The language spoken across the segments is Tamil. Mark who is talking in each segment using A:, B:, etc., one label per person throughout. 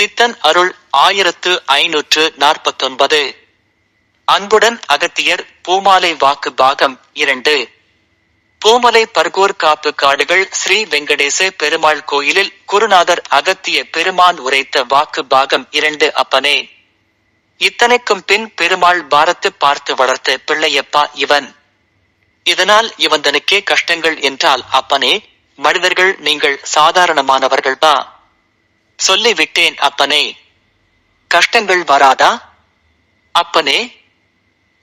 A: சித்தன் அருள் ஆயிரத்து ஐநூற்று நாற்பத்தொன்பது. அன்புடன் அகத்தியர் பூமாலை வாக்கு பாகம் இரண்டு. பூமலை பர்கூர் காப்பு காடுகள் ஸ்ரீ வெங்கடேச பெருமாள் கோயிலில் குருநாதர் அகத்திய பெருமான் உரைத்த வாக்கு பாகம் இரண்டு அப்பனே. இத்தனைக்கும் பின் பெருமாள் பாரத்து பார்த்து வளர்த்த பிள்ளையப்பா இவன். இதனால் இவந்தனுக்கே கஷ்டங்கள் என்றால் அப்பனே மனிதர்கள் நீங்கள் சாதாரணமானவர்கள்தான் சொல்லிவிட்டேன் அப்பனே. கஷ்டங்கள் வராதா? அப்பனே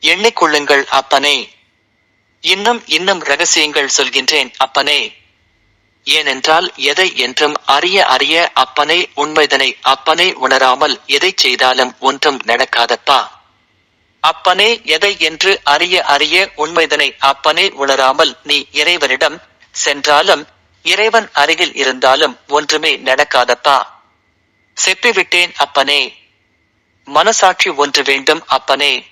A: எண்ணிக்கொள்ளுங்கள் அப்பனே. இன்னும் இன்னும் ரகசியங்கள் சொல்கின்றேன் அப்பனே. ஏனென்றால் எதை என்றும் அறிய அறிய அப்பனே உண்மைதனை அப்பனே உணராமல் எதை செய்தாலும் ஒன்றும் நடக்காதப்பா. அப்பனே எதை என்று அறிய அறிய உண்மைதனை அப்பனே உணராமல் நீ இறைவனிடம் சென்றாலும் இறைவன் அருகில் இருந்தாலும் ஒன்றுமே நடக்காதப்பா. செப்பிவிட்டேன் அப்பனே. மனசாட்சி ஒன்று வேண்டும் அப்பனே.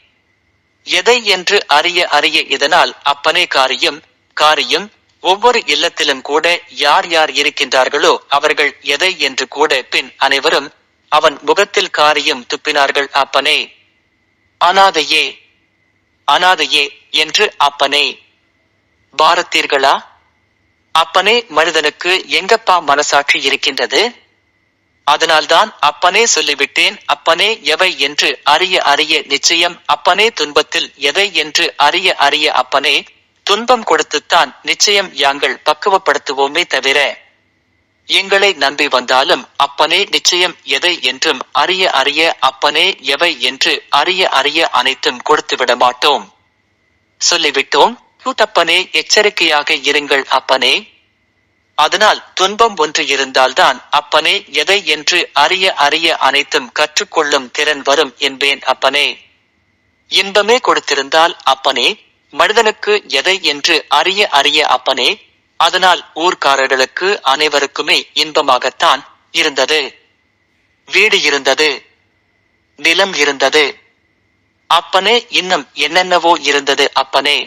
A: எதை என்று அறிய அறிய இதனால் அப்பனே காரியம் காரியம் ஒவ்வொரு இல்லத்திலும் கூட யார் யார் இருக்கின்றார்களோ அவர்கள் எதை என்று கூட பின் அனைவரும் அவன் முகத்தில் காரியம் துப்பினார்கள் அப்பனே. அனாதையே அனாதையே என்று அப்பனே. பாரத்தீர்களா? அப்பனே மனிதனுக்கு எங்கப்பா மனசாட்சி இருக்கின்றது? அதனால்தான் அப்பனே சொல்லிவிட்டேன் அப்பனே எவை என்று அறிய அறிய நிச்சயம் அப்பனே துன்பத்தில் எதை என்று அறிய அறிய அப்பனே துன்பம் கொடுத்துத்தான் நிச்சயம் யாங்கள் பக்குவப்படுத்துவோமே தவிர எங்களை நம்பி வந்தாலும் அப்பனே நிச்சயம் எதை என்றும் அறிய அறிய அப்பனே எவை என்று அறிய அறிய அனைத்தும் கொடுத்து விட மாட்டோம். சொல்லிவிட்டோம் கூட்டப்பனே எச்சரிக்கையாக இருங்கள் அப்பனே. அதனால் துன்பம் ஒன்று இருந்தால்தான் அப்பனே எதை என்று அறிய அறிய அனைத்தும் கற்றுக்கொள்ளும் திறன் வரும் என்பேன் அப்பனே. இன்பமே கொடுத்திருந்தால் அப்பனே மனிதனுக்கு எதை என்று அறிய அறிய அப்பனே அதனால் ஊர்க்காரர்களுக்கு அனைவருக்குமே இன்பமாகத்தான் இருந்தது. வீடு இருந்தது. நிலம் இருந்தது. அப்பனே இன்னும் என்னென்னவோ இருந்தது அப்பனே.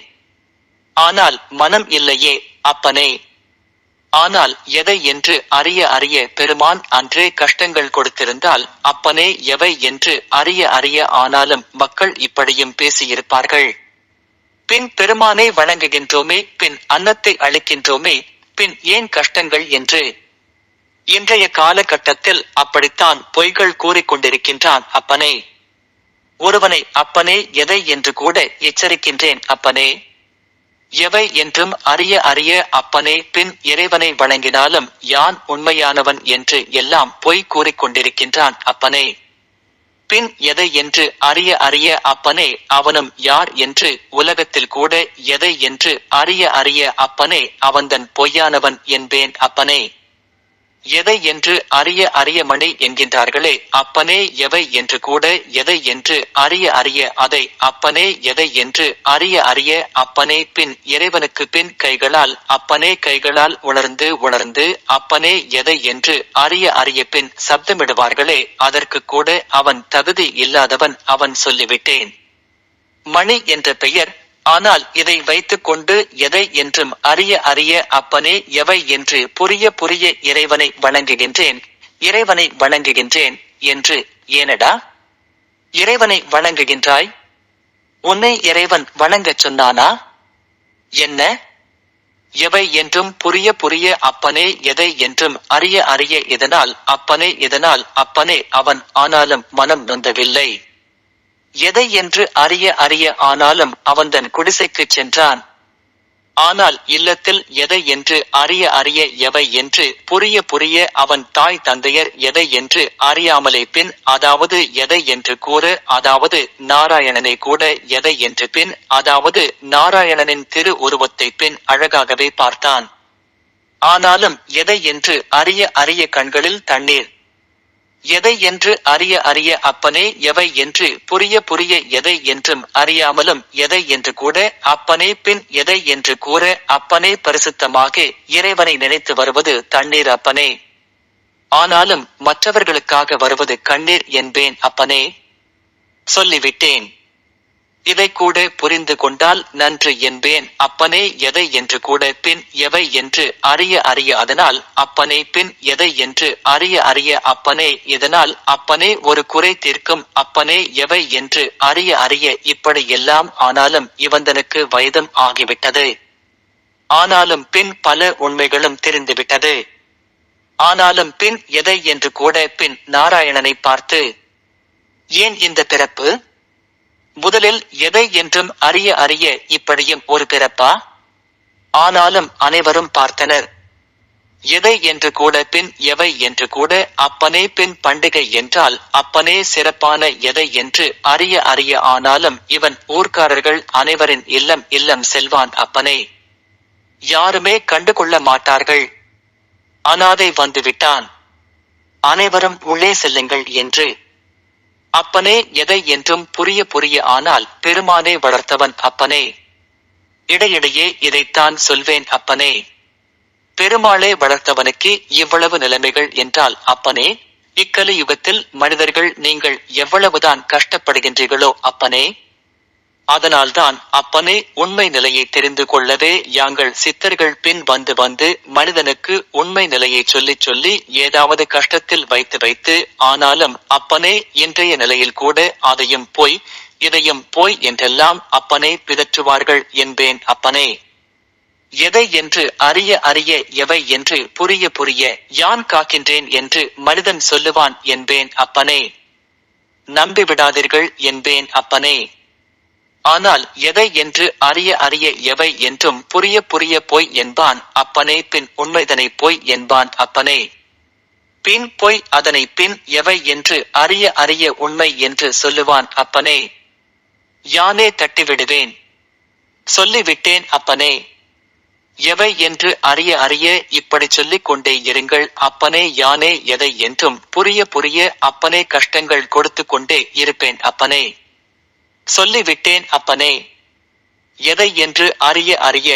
A: ஆனால் மனம் இல்லையே அப்பனே. ஆனால் எதை என்று அறிய அறிய பெருமான் அன்றே கஷ்டங்கள் கொடுத்திருந்தால் அப்பனே எவை என்று அறிய அறிய ஆனாலும் மக்கள் இப்படியும் பேசியிருப்பார்கள். பின் பெருமானை வணங்குகின்றோமே பின் அன்னத்தை அளிக்கின்றோமே பின் ஏன் கஷ்டங்கள் என்று? இன்றைய காலகட்டத்தில் அப்படித்தான் பொய்கள் கூறிக்கொண்டிருக்கின்றான் அப்பனே. ஒருவனை அப்பனே எதை என்று கூட எச்சரிக்கின்றேன் அப்பனே. எவை என்றும் அறிய அறிய அப்பனே பின் இறைவனை வணங்கினாலும் யான் உண்மையானவன் என்று எல்லாம் பொய் கூறிக்கொண்டிருக்கின்றான் அப்பனே. பின் எதை என்று அறிய அறிய அப்பனே அவனும் யார் என்று உலகத்தில் கூட எதை என்று அறிய அறிய அப்பனே அவன்தன் பொய்யானவன் என்பேன் அப்பனே. எதை என்று அறிய அறிய மணி என்கின்றார்களே அப்பனே எவை என்று கூட எதை என்று அறிய அறிய அதை அப்பனே எதை என்று அறிய அறிய அப்பனே பின் இறைவனுக்கு பின் கைகளால் அப்பனே கைகளால் உணர்ந்து உணர்ந்து அப்பனே எதை என்று அறிய அறிய பின் சப்தமிடுவார்களே அதற்கு கூட அவன் தகுதி இல்லாதவன் அவன் சொல்லிவிட்டேன். மணி என்ற பெயர் ஆனால் இதை வைத்துக் கொண்டு எதை என்றும் அறிய அறிய அப்பனே எவை என்று புரிய புரிய இறைவனை வணங்குகின்றேன். இறைவனை வணங்குகின்றேன் என்று ஏனடா? இறைவனை வணங்குகின்றாய்? உன்னை இறைவன் வணங்கச் சொன்னானா? என்ன? எவை என்றும் புரிய புரிய அப்பனே எதை என்றும் அறிய அறிய இதனால் அப்பனே இதனால் அப்பனே அவன் ஆனாலும் மனம் நொந்தவில்லை. எதை என்று அறிய அறிய ஆனாலும் அவன்தன் குடிசைக்குச் சென்றான். ஆனால் இல்லத்தில் எதை என்று அறிய அறிய எவை என்று புரிய புரிய அவன் தாய் தந்தையர் எதை என்று அறியாமலே பின் அதாவது எதை என்று கூற அதாவது நாராயணனை கூட எதை என்று பின் அதாவது நாராயணனின் திரு உருவத்தை பின் அழகாகவே பார்த்தான். ஆனாலும் எதை என்று அறிய அறிய கண்களில் தண்ணீர் எதை என்று அறிய அறிய அப்பனே எவை என்று புரிய புரிய எதை என்றும் அறியாமலும் எதை என்று கூட அப்பனே பின் எதை என்று கூற அப்பனே பரிசுத்தமாக இறைவனை நினைத்து வருவது தண்ணீர் அப்பனே. ஆனாலும் மற்றவர்களுக்காக வருவது கண்ணீர் என்பேன் அப்பனே. சொல்லிவிட்டேன். இவை கூட புரிந்து கொண்டால் நன்று என்பேன். அப்பனே எதை என்று கூட பின் எவை என்று அறிய அறிய அதனால் அப்பனே பின் எதை என்று அறிய அறிய அப்பனே இதனால் அப்பனே ஒரு குறை தீர்க்கும் அப்பனே எவை என்று அறிய அறிய இப்படி எல்லாம் ஆனாலும் இவந்தனுக்கு வயதும் ஆகிவிட்டது. ஆனாலும் பின் பல உண்மைகளும் தெரிந்துவிட்டது. ஆனாலும் பின் எதை என்று கூட பின் நாராயணனை பார்த்து ஏன் இந்த பிறப்பு? முதலில் எதை என்றும் அறிய அறிய இப்படியும் ஒரு பிறப்பா? ஆனாலும் அனைவரும் பார்த்தனர். எதை என்று கூட பின் எவை என்று கூட அப்பனே பின் பண்டிகை என்றால் அப்பனே சிறப்பான எதை என்று அறிய அறிய ஆனாலும் இவன் ஊர்க்காரர்கள் அனைவரின் இல்லம் இல்லம் செல்வான் அப்பனே. யாருமே கண்டுகொள்ள மாட்டார்கள். அனாதை வந்துவிட்டான். அனைவரும் உள்ளே செல்லுங்கள் என்று அப்பனே எதை என்றும் புரிய புரிய ஆனால் பெருமானே வளர்த்தவன் அப்பனே. இடையிடையே இதைத்தான் சொல்வேன் அப்பனே. பெருமாளே வளர்த்தவனுக்கு இவ்வளவு நிலைமைகள் என்றால் அப்பனே இக்கலி யுகத்தில் மனிதர்கள் நீங்கள் எவ்வளவுதான் கஷ்டப்படுகின்றீர்களோ அப்பனே அதனால்தான் அப்பனே உண்மை நிலையை தெரிந்து கொள்ளவே யாங்கள் சித்தர்கள் பின் வந்து வந்து மனிதனுக்கு உண்மை நிலையை சொல்லிச் சொல்லி ஏதாவது கஷ்டத்தில் வைத்து வைத்து ஆனாலும் அப்பனே இன்றைய நிலையில் கூட அதையும் போய் இதையும் போய் என்றெல்லாம் அப்பனே பிதற்றுவார்கள் என்பேன் அப்பனே. எதை என்று அறிய அறிய எவை என்று புரிய புரிய யான் காக்கின்றேன் என்று மனிதன் சொல்லுவான் என்பேன் அப்பனே. நம்பிவிடாதீர்கள் என்பேன் அப்பனே. ஆனால் எதை என்று அறிய அறிய எவை என்றும் புரிய புரிய போய் என்பான். அப்பனே பின் உண்மைதனை போய் என்பான் அப்பனே. பின் போய் அதனை பின் எவை என்று அறிய அறிய உண்மை என்று சொல்லுவான் அப்பனே. யானே தட்டிவிடுவேன். சொல்லிவிட்டேன் அப்பனே. எவை என்று அறிய அறிய இப்படி சொல்லிக் கொண்டே இருங்கள். அப்பனே யானே எதை என்றும் புரிய புரிய அப்பனே கஷ்டங்கள் கொடுத்து கொண்டே இருப்பேன் அப்பனே. சொல்லிவிட்டேன் அப்பனே. எதை என்று அறிய அறிய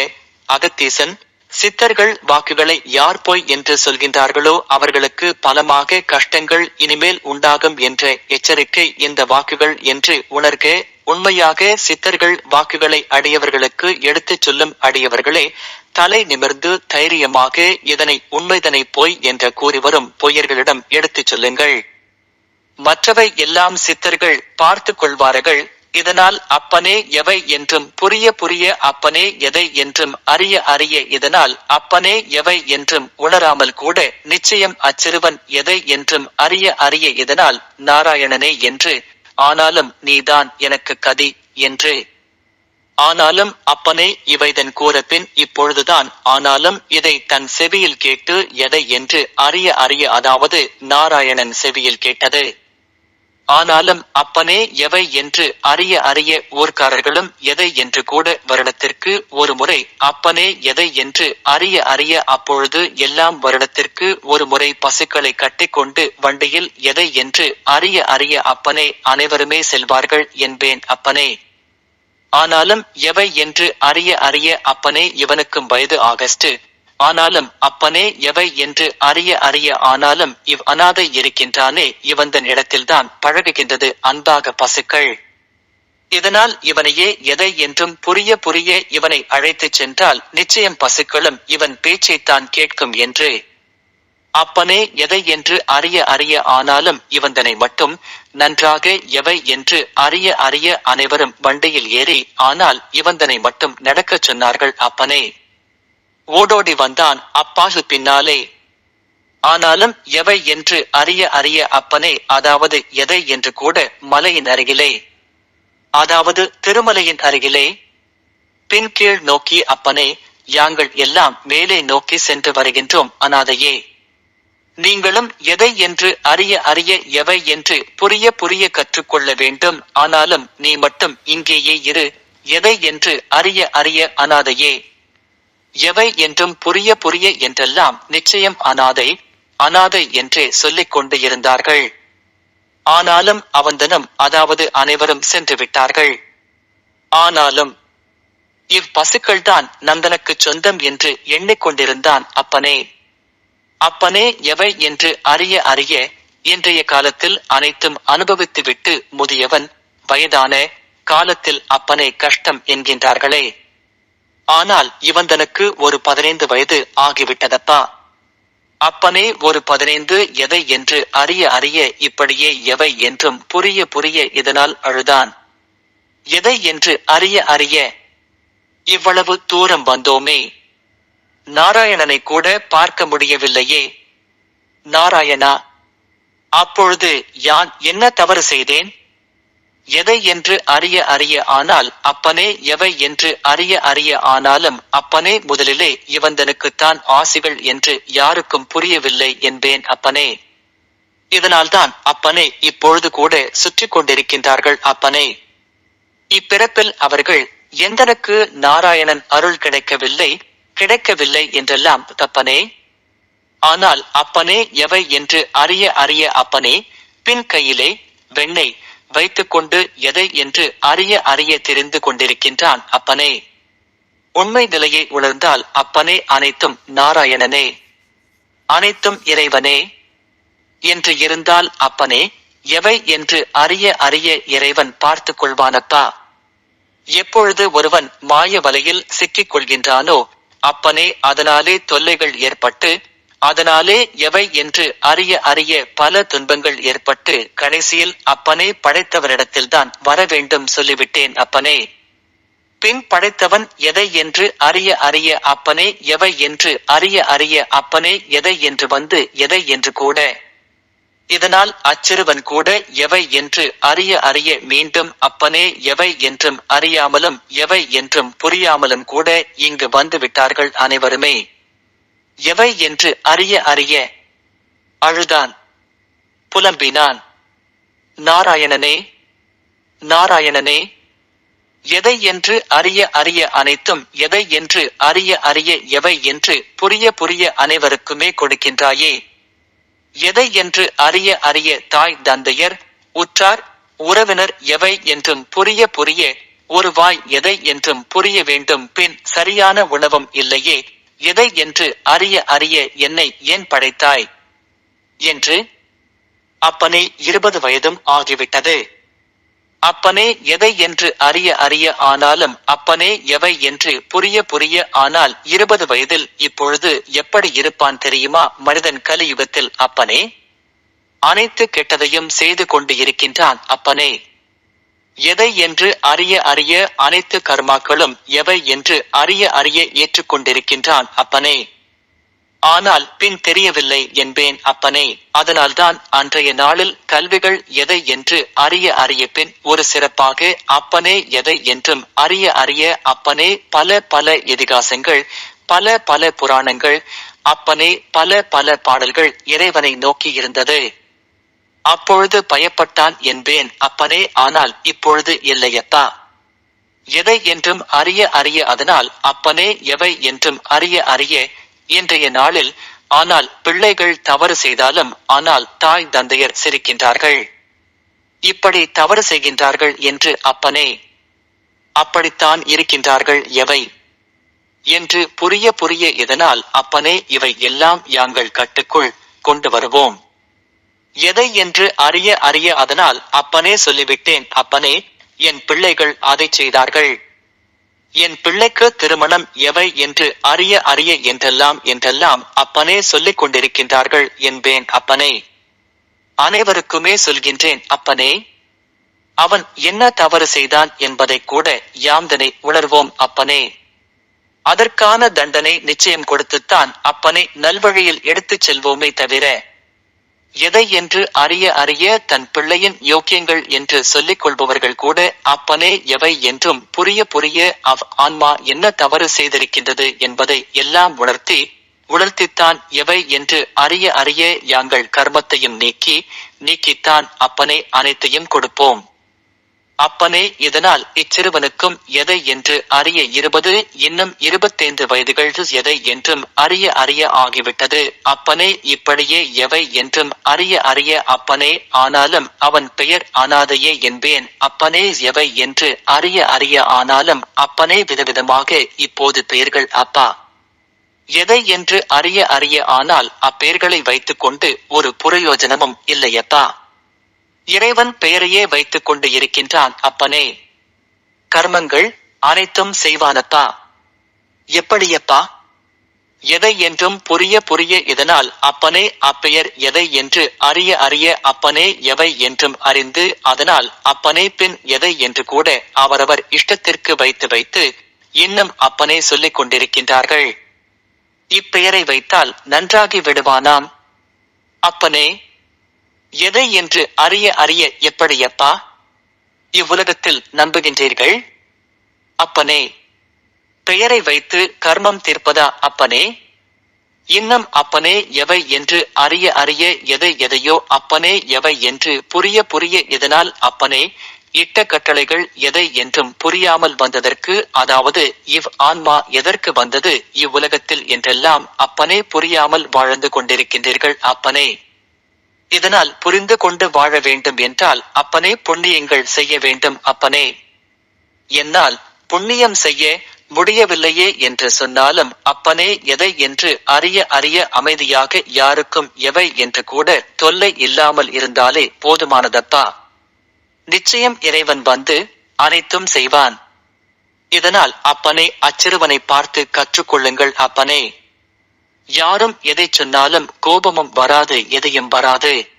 A: அகத்தீசன் சித்தர்கள் வாக்குகளை யார் போய் என்று சொல்கின்றார்களோ அவர்களுக்கு பலமாக கஷ்டங்கள் இனிமேல் உண்டாகும் என்ற எச்சரிக்கை இந்த வாக்குகள் என்று உணர்க. உண்மையாக சித்தர்கள் வாக்குகளை அடியவர்களுக்கு எடுத்துச் சொல்லும் அடியவர்களே தலை நிமிர்ந்து தைரியமாக இதனை உண்மைதனை போய் என்று கூறி வரும் பொய்யர்களிடம் எடுத்துச் சொல்லுங்கள். மற்றவை எல்லாம் சித்தர்கள் பார்த்து கொள்வார்கள் இதனால் அப்பனே எவை என்றும் புரிய புரிய அப்பனே எதை என்றும் அறிய அறிய இதனால் அப்பனே எவை என்றும் உணராமல் கூட நிச்சயம் அச்சிறுவன் எதை என்றும் அறிய அறிய இதனால் நாராயணனே என்று ஆனாலும் நீதான் எனக்கு கதி என்று. ஆனாலும் அப்பனே இவைதன் கூறப்பின் இப்பொழுதுதான் ஆனாலும் இதை தன் செவியில் கேட்டு எதை என்று அறிய அறிய அதாவது நாராயணன் செவியில் கேட்டது. ஆனாலும் அப்பனே எவை என்று அறிய அறிய ஊர்க்காரர்களும் எதை என்று கூட வருடத்திற்கு ஒரு முறை அப்பனே எதை என்று அறிய அறிய அப்பொழுது எல்லாம் வருடத்திற்கு ஒரு முறை பசுக்களை கட்டிக்கொண்டு வண்டியில் எதை என்று அறிய அறிய அப்பனே அனைவருமே செல்வார்கள் என்பேன் அப்பனே. ஆனாலும் எவை என்று அறிய அறிய அப்பனே இவனுக்கும் வயது ஆகஸ்ட் ஆனாலும் அப்பனே எவை என்று அறிய அறிய ஆனாலும் இவ் அனாதை இருக்கின்றானே இவந்தன் இடத்தில்தான் பழகுகின்றது அன்பாக பசுக்கள். இதனால் இவனையே எதை என்றும் புரிய புரிய இவனை அழைத்துச் சென்றால் நிச்சயம் பசுக்களும் இவன் பேச்சைத்தான் கேட்கும் என்று. அப்பனே எதை என்று அறிய அறிய ஆனாலும் இவந்தனை மட்டும் நன்றாக எவை என்று அறிய அறிய அனைவரும் வண்டியில் ஏறி ஆனால் இவந்தனை மட்டும் நடக்கச் சொன்னார்கள் அப்பனே. ஓடோடி வந்தான் அப்பாசு பின்னாலே. ஆனாலும் எவை என்று அறிய அறிய அப்பனே அதாவது எதை என்று கூட மலையின் அருகிலே. அதாவது திருமலையின் அருகிலே. பின் கீழ் நோக்கி அப்பனே யாங்கள் எல்லாம் மேலே நோக்கி சென்று வருகின்றோம் அனாதையே. நீங்களும் எதை என்று அறிய அறிய எவை என்று புரிய புரிய கற்றுக்கொள்ள வேண்டும். ஆனாலும் நீ மட்டும் இங்கேயே இரு. எதை என்று அறிய அறிய அனாதையே. எவை என்றும் புரிய புரிய என்றெல்லாம் நிச்சயம் அனாதை அனாதை என்றே சொல்லிக் கொண்டு இருந்தார்கள். ஆனாலும் அவந்தனும் அதாவது அனைவரும் சென்று விட்டார்கள். ஆனாலும் இவ் பசுக்கள்தான் நந்தனுக்குச் சொந்தம் என்று எண்ணிக்கொண்டிருந்தான் அப்பனே. அப்பனே எவை என்று அறிய அறிய இன்றைய காலத்தில் அனைத்தும் அனுபவித்துவிட்டு முதியவன் வயதான காலத்தில் அப்பனே கஷ்டம் என்கின்றார்களே. ஆனால் இவந்தனுக்கு ஒரு பதினைந்து வயது ஆகிவிட்டதப்பா. அப்பனே ஒரு பதினைந்து எதை என்று அறிய அறிய இப்படியே எவை என்றும் புரிய புரிய இதனால் அழுதான். எதை என்று அறிய அறிய இவ்வளவு தூரம் வந்தோமே. நாராயணனை கூட பார்க்க முடியவில்லையே. நாராயணா அப்பொழுது யான் என்ன தவறு செய்தேன்? எதை என்று அறிய அறிய ஆனால் அப்பனே எவை என்று அறிய அறிய ஆனாலும் அப்பனே முதலிலே இவந்தனுக்குத்தான் ஆசிகள் என்று யாருக்கும் புரியவில்லை என்பேன் அப்பனே. இதனால்தான் அப்பனே இப்பொழுது கூட சுற்றி கொண்டிருக்கின்றார்கள் அப்பனே. இப்பிறப்பில் அவர்கள் எந்தனுக்கு நாராயணன் அருள் கிடைக்கவில்லை கிடைக்கவில்லை என்றெல்லாம் தப்பனே. ஆனால் அப்பனே எவை என்று அறிய அறிய அப்பனே பின் கையிலே வெண்ணெய் வைத்துக்கொண்டு எதை என்று அறிய அறிய தெரிந்து கொண்டிருக்கின்றான் அப்பனே. உண்மை நிலையை உணர்ந்தால் அப்பனே அனைத்தும் நாராயணனே. அனைத்தும் இறைவனே. என்று இருந்தால் அப்பனே எவை என்று அறிய அறிய இறைவன் பார்த்துக் கொள்வானப்பா? எப்பொழுது ஒருவன் மாய வலையில் சிக்கிக் கொள்கின்றானோ அப்பனே அதனாலே தொல்லைகள் ஏற்பட்டு அதனாலே எவை என்று அறிய அறிய பல துன்பங்கள் ஏற்பட்டு கடைசியில் அப்பனே படைத்தவரிடத்தில்தான் வர வேண்டும் சொல்லிவிட்டேன் அப்பனே. பின் படைத்தவன் எதை என்று அறிய அறிய அப்பனே எவை என்று அறிய அறிய அப்பனே எதை என்று வந்து எதை என்று கூட. இதனால் அச்சிறுவன் கூட எவை என்று அறிய அறிய மீண்டும் அப்பனே எவை என்றும் அறியாமலும் எவை என்றும் புரியாமலும் கூட இங்கு வந்து விட்டார்கள் அனைவருமே. எவை என்று அறிய அறிய அழுதான். புலம்பினான். நாராயணனே நாராயணனே எதை என்று அறிய அறிய அனைத்தும் எதை என்று அறிய அறிய எவை என்று புரிய புரிய அனைவருக்குமே கொடுக்கின்றாயே. எதை என்று அறிய அறிய தாய் தந்தையர் உற்றார் உறவினர் எவை என்றும் புரிய புரிய ஒரு வாய் எதை என்றும் புரிய வேண்டும். பின் சரியான உணவும் இல்லையே. எதை என்று அறிய அறிய என்னை ஏன் படைத்தாய்? என்று அப்பனே இருபது வயதும் ஆகிவிட்டது. அப்பனே எதை என்று அறிய அறிய ஆனாலும் அப்பனே எவை என்று புரிய புரிய ஆனால் இருபது வயதில் இப்பொழுது எப்படி இருப்பான் தெரியுமா? மனிதன் கலியுகத்தில் அப்பனே? அனைத்து கெட்டதையும் செய்து கொண்டு இருக்கின்றான் அப்பனே. எதை என்று அறிய அறிய அனைத்து கர்மாக்களும் எவை என்று அறிய அறிய ஏற்றுக்கொண்டிருக்கின்றான் அப்பனே. ஆனால் பின் தெரியவில்லை என்பேன் அப்பனே. அதனால்தான் அன்றைய நாளில் கல்விகள் எதை என்று அறிய அறிய பின் ஒரு சிறப்பாக அப்பனே எதை என்றும் அறிய அறிய அப்பனே பல பல இதிகாசங்கள் பல பல புராணங்கள் அப்பனே பல பல பாடல்கள் இறைவனை நோக்கி இருந்தது. அப்பொழுது பயப்பட்டான் என்பேன். அப்பனே ஆனால் இப்பொழுது இல்லையப்பா. எதை என்றும் அறிய அறிய அதனால் அப்பனே எவை என்றும் அறிய அறிய இன்றைய நாளில் ஆனால் பிள்ளைகள் தவறு செய்தாலும் ஆனால் தாய் தந்தையர் சிரிக்கின்றார்கள். இப்படி தவறு செய்கின்றார்கள் என்று அப்பனே. அப்படித்தான் இருக்கின்றார்கள் எவை. என்று புரிய புரிய இதனால் அப்பனே இவை எல்லாம் யாங்கள் கட்டுக்குள் கொண்டு வருவோம். எதை என்று அறிய அறிய அதனால் அப்பனே சொல்லிவிட்டேன் அப்பனே என் பிள்ளைகள் அதை செய்தார்கள். என் பிள்ளைக்கு திருமணம் எவை என்று அறிய அறிய என்றெல்லாம் என்றெல்லாம் அப்பனே சொல்லிக் கொண்டிருக்கின்றார்கள் என்பேன் அப்பனே. அனைவருக்குமே சொல்கின்றேன் அப்பனே. அவன் என்ன தவறு செய்தான் என்பதை கூட யாம்தனை உணர்வோம் அப்பனே. அதற்கான தண்டனை நிச்சயம் கொடுத்துத்தான் அப்பனை நல்வழியில் எடுத்துச் செல்வோமே தவிர எதை என்று அறிய அறிய தன் பிள்ளையின் யோக்கியங்கள் என்று சொல்லிக் கொள்பவர்கள் கூட அப்பனே எவை என்றும் புரிய புரிய அவ் ஆன்மா என்ன தவறு செய்திருக்கின்றது என்பதை எல்லாம் உணர்த்தி உணர்த்தித்தான் எவை என்று அறிய அறிய யாங்கள் கர்மத்தையும் நீக்கி நீக்கித்தான் அப்பனே அனைத்தையும் கொடுப்போம். அப்பனே இதனால் இச்சிறுவனுக்கும் எதை என்று அறிய இருபது இன்னும் இருபத்தைந்து வயதுகள் எதை என்றும் அறிய அறிய ஆகிவிட்டது. அப்பனே இப்படியே எவை என்றும் அறிய அறிய அப்பனே ஆனாலும் அவன் பெயர் ஆனாதையே என்பேன். அப்பனே எவை என்று அறிய அறிய ஆனாலும் அப்பனே விதவிதமாக இப்போது பெயர்கள் அப்பா. எதை என்று அறிய அறிய ஆனால் அப்பெயர்களை வைத்துக்கொண்டு ஒரு புரயோஜனமும் இல்லையப்பா. இறைவன் பெயரையே வைத்துக் கொண்டு இருக்கின்றான் அப்பனே. கர்மங்கள் அனைத்தும் செய்வானப்பா எப்படியப்பா எதை என்றும் புரிய புரிய இதனால் அப்பனே அப்பெயர் எதை என்று அறிய அறிய அப்பனே எவை என்றும் அறிந்து அதனால் அப்பனே பின் எதை என்று கூட அவரவர் இஷ்டத்திற்கு வைத்து வைத்து இன்னும் அப்பனே சொல்லிக் கொண்டிருக்கின்றார்கள். இப்பெயரை வைத்தால் நன்றாகி விடுவானாம்? அப்பனே எதை என்று அறிய அறிய எப்படியப்பா இவ்வுலகத்தில் நம்புகின்றீர்கள்? அப்பனே பெயரை வைத்து கர்மம் தீர்ப்பதா அப்பனே? இன்னும் அப்பனே எவை என்று அறிய அறிய எதை எதையோ அப்பனே எவை என்று புரிய புரிய இதனால் அப்பனே? இட்ட கட்டளைகள் எதை என்றும் புரியாமல் வந்ததற்கு அதாவது இவ் ஆன்மா எதற்கு வந்தது இவ்வுலகத்தில் என்றெல்லாம் அப்பனே புரியாமல் வாழ்ந்து கொண்டிருக்கின்றீர்கள் அப்பனே. இதனால் புரிந்து கொண்டு வாழ வேண்டும் என்றால் அப்பனே புண்ணியங்கள் செய்ய வேண்டும் அப்பனே. என்னால் புண்ணியம் செய்ய முடியவில்லையே என்று சொன்னாலும் அப்பனே எதை என்று அறிய அறிய அமைதியாக யாருக்கும் எவை என்று கூட தொல்லை இல்லாமல் இருந்தாலே போதுமானதப்பா. நிச்சயம் இறைவன் வந்து அனைத்தும் செய்வான். இதனால் அப்பனே அச்சிறுவனை பார்த்து கற்றுக்கொள்ளுங்கள் அப்பனே. யாரும் எதை சொன்னாலும் கோபமும் வராது எதையும் வராது.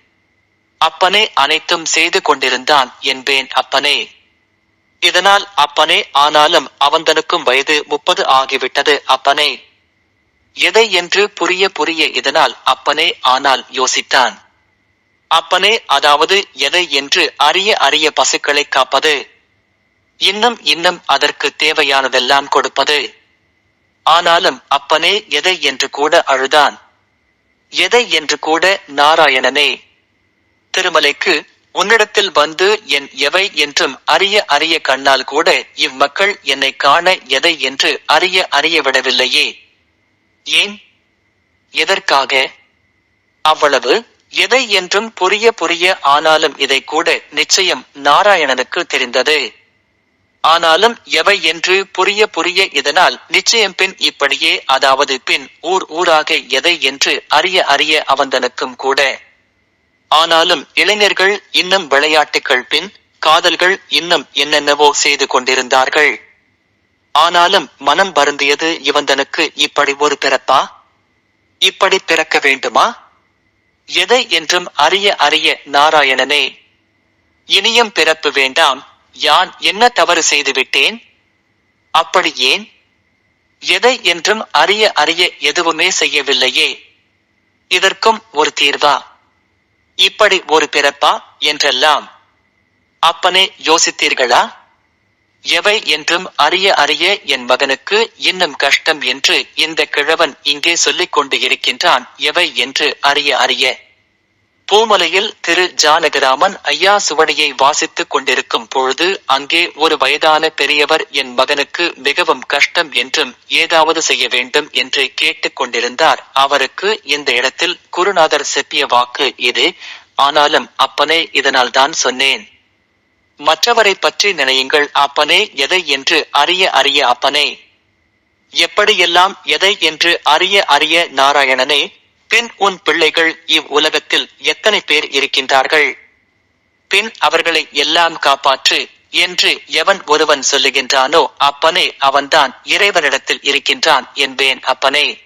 A: அப்பனே அனைத்தும் செய்து கொண்டிருந்தான் என்பேன் அப்பனே. இதனால் அப்பனே ஆனாலும் அவந்தனுக்கும் வயது முப்பது ஆகிவிட்டது அப்பனே. எதை என்று புரிய புரிய இதனால் அப்பனே ஆனால் யோசித்தான். அப்பனே அதாவது எதை என்று அறிய அறிய பசுக்களை காப்பது. இன்னும் இன்னும் அதற்கு தேவையானதெல்லாம் கொடுப்பது. ஆனாலும் அப்பனே எதை என்று கூட அழுதான். எதை என்று கூட நாராயணனே திருமலைக்கு உன்னிடத்தில் வந்து என் எவை என்றும் அறிய அறிய கண்ணால் கூட இம்மக்கள் என்னை காண எதை என்று அறிய அறிய விடவில்லையே ஏன்? எதற்காக? அவ்வளவு. எதை என்றும் புரிய புரிய ஆனாலும் இதை கூட நிச்சயம் நாராயணனுக்கு தெரிந்தது. ஆனாலும் எவை என்று புரிய புரிய இதனால் நிச்சயம் பின் இப்படியே அதாவது பின் ஊர் ஊராக எதை என்று அறிய அறிய அவந்தனுக்கும் கூட. ஆனாலும் இளைஞர்கள் இன்னும் விளையாட்டுகள் பின் காதல்கள் இன்னும் என்னென்னவோ செய்து கொண்டிருந்தார்கள். ஆனாலும் மனம் வருந்தியது இவந்தனுக்கு இப்படி ஒரு பிறப்பா? இப்படி பிறக்க வேண்டுமா? எதை என்றும் அறிய அறிய நாராயணனே இனியும் பிறப்பு வேண்டாம். யான் என்ன தவறு செய்துவிட்டேன்? அப்படி ஏன்? எதை என்றும் அறிய அறிய எதுவுமே செய்யவில்லையே. இதற்கும் ஒரு தீர்வா? இப்படி ஒரு பிறப்பா என்றெல்லாம் அப்பனே யோசித்தீர்களா? எவை என்றும் அறிய அறிய என் மகனுக்கு இன்னும் கஷ்டம் என்று இந்த கிழவன் இங்கே சொல்லிக் கொண்டு இருக்கின்றான் எவை என்று அறிய அறிய. பூமலையில் திரு ஜானகிராமன் ஐயா சுவடியை வாசித்துக் கொண்டிருக்கும் பொழுது அங்கே ஒரு வயதான பெரியவர் என் மகனுக்கு மிகவும் கஷ்டம் என்றும் ஏதாவது செய்ய வேண்டும் என்று கேட்டுக் கொண்டிருந்தார். அவருக்கு இந்த இடத்தில் குருநாதர் செப்பிய வாக்கு இது. ஆனாலும் அப்பனே இதனால் தான் சொன்னேன். மற்றவரை பற்றி நினையுங்கள். அப்பனே எதை என்று அறிய அறிய அப்பனே. எப்படியெல்லாம் எதை என்று அறிய அறிய நாராயணனே பின் உன் பிள்ளைகள் இவ் உலகத்தில் எத்தனை பேர் இருக்கின்றார்கள்? பின் அவர்களை எல்லாம் காப்பாற்று என்று எவன் ஒருவன் சொல்லுகின்றானோ அப்பனே அவன்தான் இறைவனிடத்தில் இருக்கின்றான் என்பேன் அப்பனே.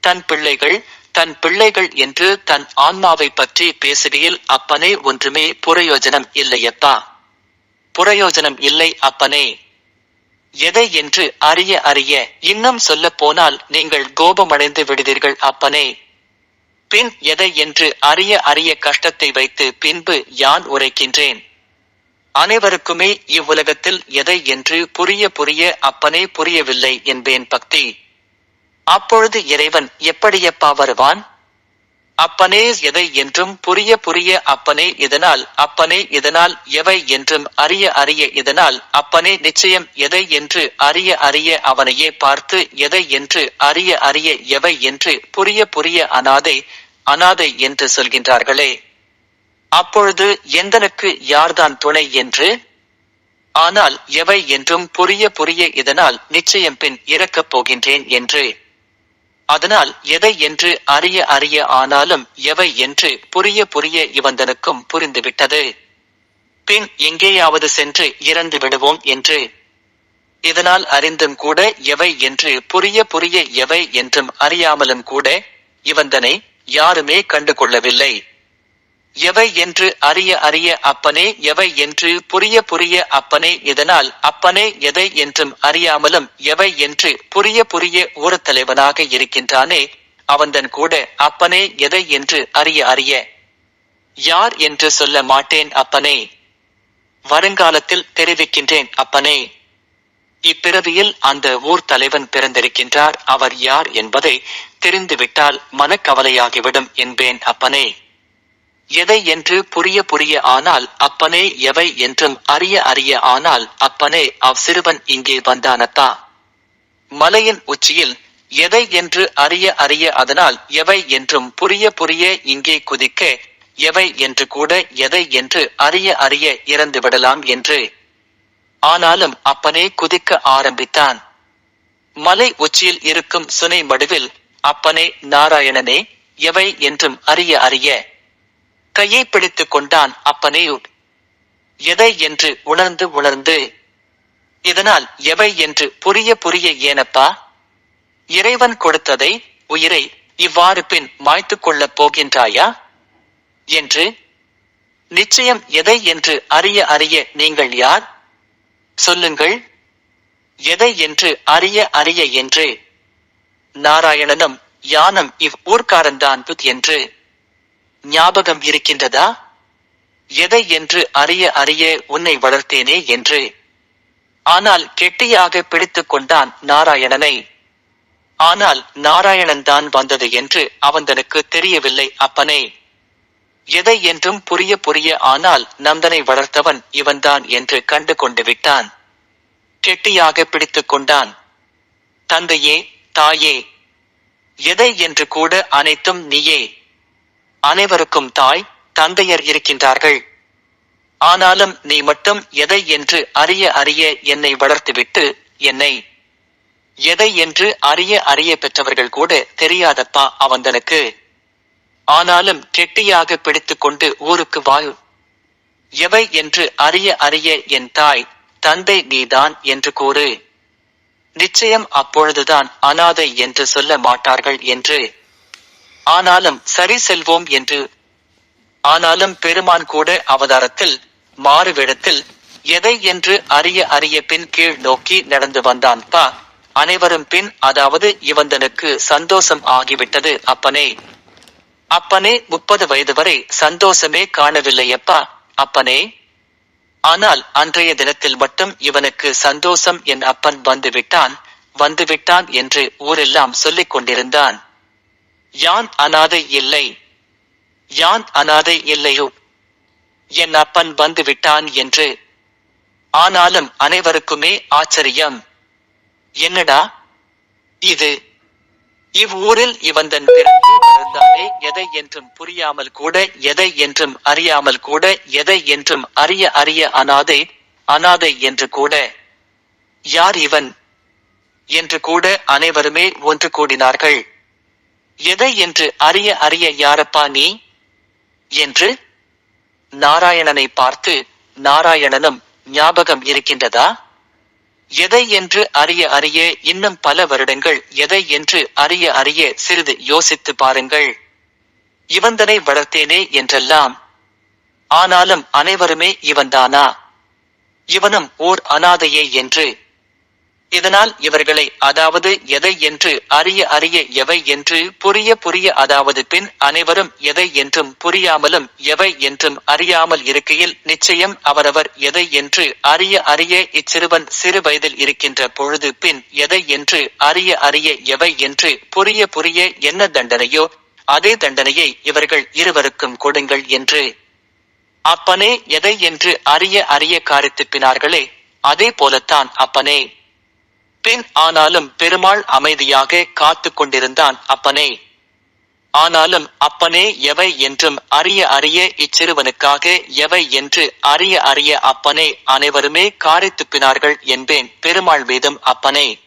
A: தன் பிள்ளைகள் தன் பிள்ளைகள் என்று தன் ஆன்மாவை பற்றி பேசுகையில் அப்பனே ஒன்றுமே புரயோஜனம் இல்லையப்பா. புரயோஜனம் இல்லை அப்பனே. எதை என்று அறிய அறிய இன்னும் சொல்ல போனால் நீங்கள் கோபமடைந்து விடுதீர்கள் அப்பனே. பின் எதை என்று அறிய அறிய கஷ்டத்தை வைத்து பின்பு யான் உரைக்கின்றேன்? அனைவருக்குமே இவ்வுலகத்தில் எதை என்று புரிய புரிய அப்பனே புரியவில்லை என்பேன் பக்தி. அப்பொழுது இறைவன் எப்படியப்பா வருவான்? அப்பனே எதை என்றும் புரிய புரிய அப்பனே இதனால் அப்பனே இதனால் எவை என்றும் அறிய அறிய இதனால் அப்பனே நிச்சயம் எதை என்று அறிய அறிய அவனையே பார்த்து எதை என்று அறிய அறிய எவை என்று புரிய புரிய அனாதை அனாதை என்று சொல்கின்றார்களே. அப்பொழுது எந்தனுக்கு யார்தான் துணை என்று? ஆனால் எவை என்றும் புரிய புரிய இதனால் நிச்சயம் பின் இறக்கப் போகின்றேன் என்று. அதனால் எதை என்று அறிய அறிய ஆனாலும் எவை என்று புரிய புரிய இவந்தனுக்கும் புரிந்துவிட்டது. பின் எங்கேயாவது சென்று இறந்து விடுவோம் என்று. இதனால் அறிந்தும் கூட எவை என்று புரிய புரிய எவை என்றும் அறியாமலும் கூட இவந்தனை யாருமே கண்டுகொள்ளவில்லை. எவை என்று அறிய அறிய அப்பனே எவை என்று புரிய புரிய அப்பனே இதனால் அப்பனே எதை என்றும் அறியாமலும் எவை என்று புரிய புரிய ஒரு தலைவனாக இருக்கின்றானே அவன்தன் கூட அப்பனே எதை என்று அறிய அறிய. யார் என்று சொல்ல மாட்டேன் அப்பனே. வருங்காலத்தில் தெரிவிக்கின்றேன் அப்பனே. இப்பிறவியில் அந்த ஊர் தலைவன் பிறந்திருக்கின்றார். அவர் யார் என்பதை தெரிந்துவிட்டால் மனக்கவலையாகிவிடும் என்பேன் அப்பனே. எதை என்று புரிய புரிய ஆனால் அப்பனே எவை என்றும் அறிய அறிய ஆனால் அப்பனே அவ் சிறுவன் இங்கே வந்தானத்தா? மலையின் உச்சியில் எதை என்று அறிய அறிய அதனால் எவை என்றும் புரிய புரிய இங்கே குதிக்க எவை என்று கூட எதை என்று அறிய அறிய இறந்து விடலாம் என்று. ஆனாலும் அப்பனே குதிக்க ஆரம்பித்தான். மலை உச்சியில் இருக்கும் சுனை மடுவில் அப்பனே நாராயணனே எவை என்றும் அறிய அறிய கையை பிடித்துக் கொண்டான் அப்பனே எதை என்று உணர்ந்து உணர்ந்து இதனால் எவை என்று புரிய புரிய ஏனப்பா? இறைவன் கொடுத்ததை உயிரை இவ்வாறு பின் மாய்த்துக் கொள்ளப் போகின்றாயா? என்று நிச்சயம் எதை என்று அறிய அறிய நீங்கள் யார்? சொல்லுங்கள். எதை என்று அறிய அறிய என்று நாராயணனும் யானம் இவ் ஊர்க்காரன்தான் என்று ஞாபகம் இருக்கின்றதா? எதை என்று அறிய அறிய உன்னை வளர்த்தேனே என்று. ஆனால் கெட்டியாக பிடித்துக் கொண்டான் நாராயணனை. ஆனால் நாராயணன் தான் வந்தது என்று அவந்தனுக்கு தெரியவில்லை அப்பனே. எதை என்றும் புரிய புரிய ஆனால் நந்தனை வளர்த்தவன் இவன்தான் என்று கண்டு கொண்டு விட்டான். கெட்டியாக பிடித்துக் கொண்டான். தந்தையே தாயே எதை என்று கூட அனைத்தும் நீயே. அனைவருக்கும் தாய் தந்தையர் இருக்கின்றார்கள். ஆனாலும் நீ மட்டும் எதை என்று அறிய அறிய என்னை வளர்த்துவிட்டு என்னை. எதை என்று அறிய அறிய பெற்றவர்கள் கூட தெரியாதப்பா அவந்தனுக்கு ஆனாலும் கெட்டியாக பிடித்துக்கொண்டு ஊருக்கு வாழ். எவை என்று அறிய அறிய என் தாய் தந்தை நீதான் என்று கூறு. நிச்சயம் அப்பொழுதுதான் அனாதை என்று சொல்ல மாட்டார்கள் என்று. ஆனாலும் சரி செல்வோம் என்று ஆனாலும் பெருமான் கூட அவதாரத்தில் மாறுவிடத்தில் எதை என்று அறிய அறிய பின் கீழ் நோக்கி நடந்து வந்தான். பா அனைவரும் பின் அதாவது இவந்தனுக்கு சந்தோஷம் ஆகிவிட்டது அப்பனே. அப்பனே முப்பது வயது வரை சந்தோஷமே காணவில்லையப்பா அப்பனே. ஆனால் அன்றைய தினத்தில் மட்டும் இவனுக்கு சந்தோஷம் என் அப்பன் வந்துவிட்டான் வந்துவிட்டான் என்று ஊரெல்லாம் சொல்லிக் கொண்டிருந்தான். யான் அனாதை இல்லை? யான் அனாதை இல்லையோ? என் அப்பன் வந்து விட்டான் என்று. ஆனாலும் அனைவருக்குமே ஆச்சரியம். என்னடா? இது. இவ்வூரில் இவந்தன் பிறந்து வளர்ந்தானே எதை என்றும் புரியாமல் கூட எதை என்றும் அறியாமல் கூட எதை என்றும் அறிய அறிய அனாதை அனாதை என்று கூட. யார் இவன்? என்று கூட அனைவருமே ஒன்று கூடினார்கள். எதை என்று அறிய அறிய யாரப்பா நீ? என்று நாராயணனை பார்த்து நாராயணனும் ஞாபகம் இருக்கின்றதா? எதை என்று அறிய அறிய இன்னும் பல வருடங்கள் எதை என்று அறிய அறிய சிறிது யோசித்து பாருங்கள். இவந்தனை வளர்த்தேனே என்றெல்லாம். ஆனாலும் அனைவருமே இவன்தானா? இவனும் ஓர் அனாதையே என்று இதனால் இவர்களை அதாவது எதை என்று அறிய அறிய எவை என்று புரிய புரிய அதாவது பின் அனைவரும் எதை என்றும் புரியாமலும் எவை என்றும் அறியாமல் இருக்கையில் நிச்சயம் அவரவர் எதை என்று அறிய அறிய இச்சிறுவன் சிறு வயதில் இருக்கின்ற பொழுது பின் எதை என்று அறிய அறிய எவை என்று புரிய புரிய என்ன தண்டனையோ அதே தண்டனையை இவர்கள் இருவருக்கும் கொடுங்கள் என்று. அப்பனே எதை என்று அறிய அறிய காரித்துப்பினார்களே அதே போலத்தான் அப்பனே. பின் ஆனாலும் பெருமாள் அமைதியாக காத்து கொண்டிருந்தான் அப்பனே. ஆனாலும் அப்பனே எவை என்றும் அறிய அறிய இச்சிறுவனுக்காக எவை என்று அறிய அறிய அப்பனே அனைவருமே காரித்துப்பினார்கள் என்பேன் பெருமாள் மீதும் அப்பனே.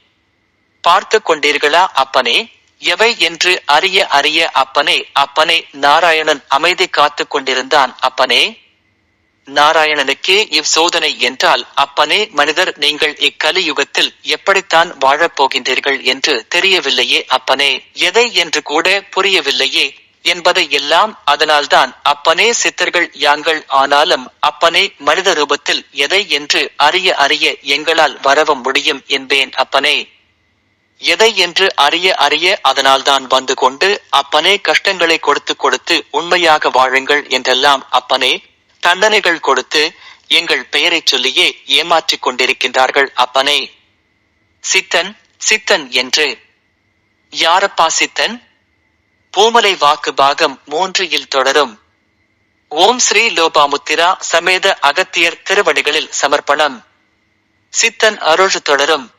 A: பார்த்து கொண்டீர்களா அப்பனே? எவை என்று அறிய அறிய அப்பனே அப்பனே நாராயணன் அமைதி காத்து கொண்டிருந்தான் அப்பனே. நாராயணனுக்கே இவ் சோதனை என்றால் அப்பனே மனிதர் நீங்கள் இக்கலியுகத்தில் எப்படித்தான் வாழப் போகின்றீர்கள் என்று தெரியவில்லையே அப்பனே. எதை என்று கூட புரியவில்லையே. என்பதை எல்லாம் அதனால்தான் அப்பனே சித்தர்கள் யாங்கள் ஆனாலும் அப்பனே மனித ரூபத்தில் எதை என்று அறிய அறிய எங்களால் வரவும் முடியும் என்பேன் அப்பனே. எதை என்று அறிய அறிய அதனால்தான் வந்து கொண்டு அப்பனே கஷ்டங்களை கொடுத்து கொடுத்து உண்மையாக வாழுங்கள் என்றெல்லாம் அப்பனே தண்டனைகள் கொடுத்து எங்கள் பெயரைச் சொல்லியே ஏமாற்றிக் கொண்டிருக்கின்றார்கள் அப்பனே. சித்தன் சித்தன் என்று. யாரப்பா சித்தன்? பூமலை வாக்கு பாகம் மூன்று இல் தொடரும். ஓம் ஸ்ரீ லோபாமுத்திரா சமேத அகத்தியர் திருவடிகளில் சமர்ப்பணம். சித்தன் அருள் தொடரும்.